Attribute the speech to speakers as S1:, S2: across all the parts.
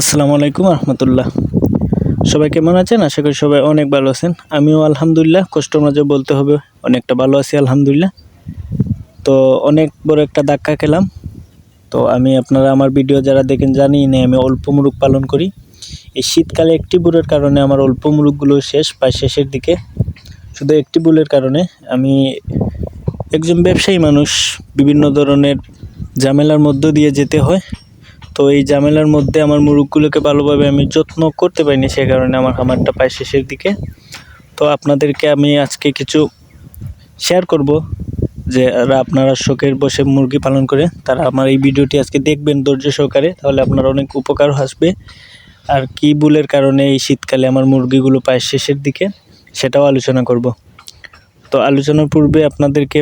S1: আসসালামু আলাইকুম রহমতুল্লাহ। সবাই কেমন আছেন? আশা করি সবাই অনেক ভালো আছেন। আমিও আলহামদুলিল্লাহ, কষ্ট মাঝে বলতে হবে, অনেকটা ভালো আছি আলহামদুলিল্লাহ। তো অনেক বড় একটা ধাক্কা খেলাম। তো আমি আপনারা আমার ভিডিও যারা দেখেন জানি না, আমি অল্প মুরগ পালন করি। এই শীতকালে একটি বুলের কারণে আমার অল্প মুরগগুলো শেষ, প্রায় শেষের দিকে। শুধু একটি বুলের কারণে আমি একজন ব্যবসায়ী মানুষ, বিভিন্ন ধরনের ঝামেলার মধ্য দিয়ে যেতে হয়। তো এই ঝামেলার মধ্যে আমার মুরগগুলোকে ভালোভাবে আমি যত্ন করতে পারিনি, সে কারণে আমার খামারটা প্রায় শেষের দিকে। তো আপনাদেরকে আমি আজকে কিছু শেয়ার করব যে আপনারা শখের বসে মুরগি পালন করে, তারা আমার এই ভিডিওটি আজকে দেখবেন ধৈর্য সহকারে, তাহলে আপনার অনেক উপকার আসবে। আর কি ভুলের কারণে এই শীতকালে আমার মুরগিগুলো প্রায় শেষের দিকে, সেটাও আলোচনা করব। তো আলোচনার পূর্বে আপনাদেরকে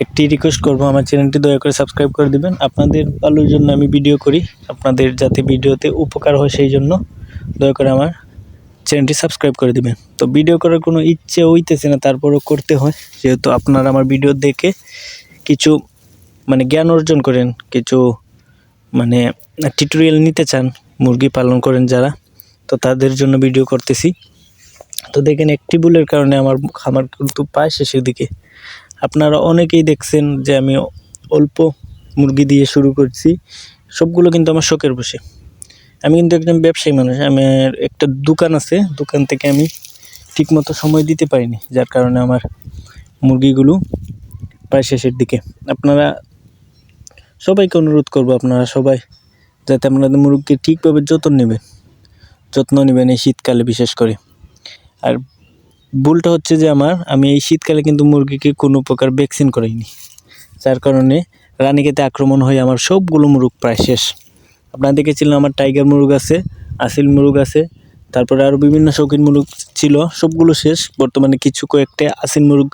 S1: একটি রিকোয়েস্ট করব, আমার চ্যানেলটি দয়া করে সাবস্ক্রাইব করে দিবেন। আপনাদের ভালোর জন্য আমি ভিডিও করি, আপনাদের যাতে ভিডিওতে উপকার হয় সেই জন্য দয়া করে আমার চ্যানেলটি সাবস্ক্রাইব করে দিবেন। তো ভিডিও করার কোনো ইচ্ছে হইতেছে না, তারপরেও করতে হয়। যেহেতু আপনারা আমার ভিডিও দেখে কিছু মানে জ্ঞান অর্জন করেন, কিছু মানে টিউটোরিয়াল নিতে চান, মুরগি পালন করেন যারা, তো তাদের জন্য ভিডিও করতেছি। তো দেখেন একটি ভুলের কারণে আমার খামার কিন্তু পায় শেষের দিকে আপনারা অনেকেই দেখছেন যে আমি অল্প মুরগি দিয়ে শুরু করছি। সবগুলো কিন্তু আমার শখের বসে। আমি কিন্তু একজন ব্যবসায়ী মানুষ। আমার একটা দোকান আছে, দোকান থেকে আমি ঠিকমতো সময় দিতে পারিনি, যার কারণে আমার মুরগিগুলো প্রায় শেষের দিকে। আপনারা সবাইকে অনুরোধ করব, আপনারা সবাই যাতে আপনাদের মুরগিকে ঠিকভাবে যত্ন নেবেন। যত্ন নেবেন এই শীতকালে বিশেষ করে। আর ভুলটা হচ্ছে যে আমার, আমি এই শীতকালে কিন্তু মুরগিকে কোনো প্রকার ভ্যাকসিন করাইনি। যার কারণে রানীক্ষেতে আক্রমণ হয়ে আমার সবগুলো মুরগ প্রায় শেষ। আপনারা দেখেছিলেন আমার টাইগার মুরগ আছে আসিল মুরগ আছে, তারপরে আরও বিভিন্ন শৌখিন মুরগ ছিল, সবগুলো শেষ। বর্তমানে কিছু কয়েকটা আসিল মুরগ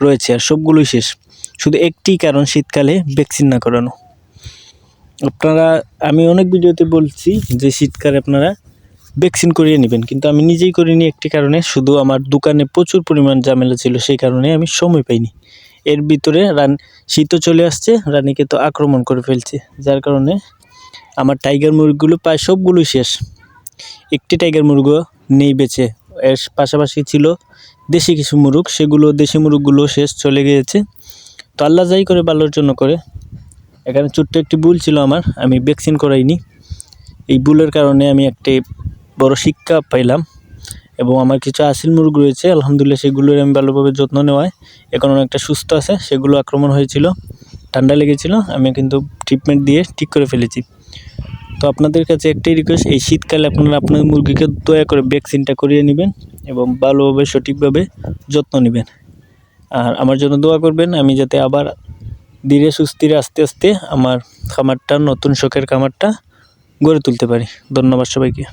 S1: রয়েছে আর সবগুলোই শেষ। শুধু একটি কারণ শীতকালে ভ্যাকসিন না করানো। আপনারা, আমি অনেক ভিডিওতে বলছি যে শীতকালে আপনারা ভ্যাকসিন করিয়ে নেবেন। কিন্তু আমি নিজেই করিনি একটি কারণে, শুধু আমার দোকানে প্রচুর পরিমাণ ঝামেলা ছিল সেই কারণে আমি সময় পাইনি। এর ভিতরে রান, শীতও চলে আসছে, রানীকে তো আক্রমণ করে ফেলছে, যার কারণে আমার টাইগার মুরগিগুলো প্রায় সবগুলোই শেষ। একটি টাইগার মুরগ নেই বেঁচে। এর পাশাপাশি ছিল দেশি কিছু মুরগ, সেগুলো, দেশি মুরগগুলো শেষ চলে গিয়েছে। তো আল্লাহ যাই করে ভালোর জন্য করে। এখানে ছোট্ট একটি ভুল ছিল আমার, আমি ভ্যাকসিন করাইনি। এই ভুলের কারণে আমি একটি বড় শিক্ষা পাইলাম এবং আমার কিছু আসিল মুরগ রয়েছে, আলহামদুলিল্লাহ সেগুলোর আমি ভালোভাবে যত্ন নেওয়ায়। এখন অনেকটা সুস্থ আছে, সেগুলো আক্রমণ হয়েছিল, ঠান্ডা লেগেছিল, আমি কিন্তু ট্রিটমেন্ট দিয়ে ঠিক করে ফেলেছি। তো আপনাদের কাছে একটাই রিকোয়েস্ট এই শীতকালে আপনারা আপনার মুরগিকে দয়া করে ভ্যাকসিনটা করিয়ে নেবেন এবং ভালোভাবে, সঠিকভাবে যত্ন নেবেন। আর আমার জন্য দোয়া করবেন, আমি যাতে আবার ধীরে সুস্থিরে আস্তে আস্তে আমার খামারটা, নতুন শখের খামারটা গড়ে তুলতে পারি। ধন্যবাদ সবাইকে।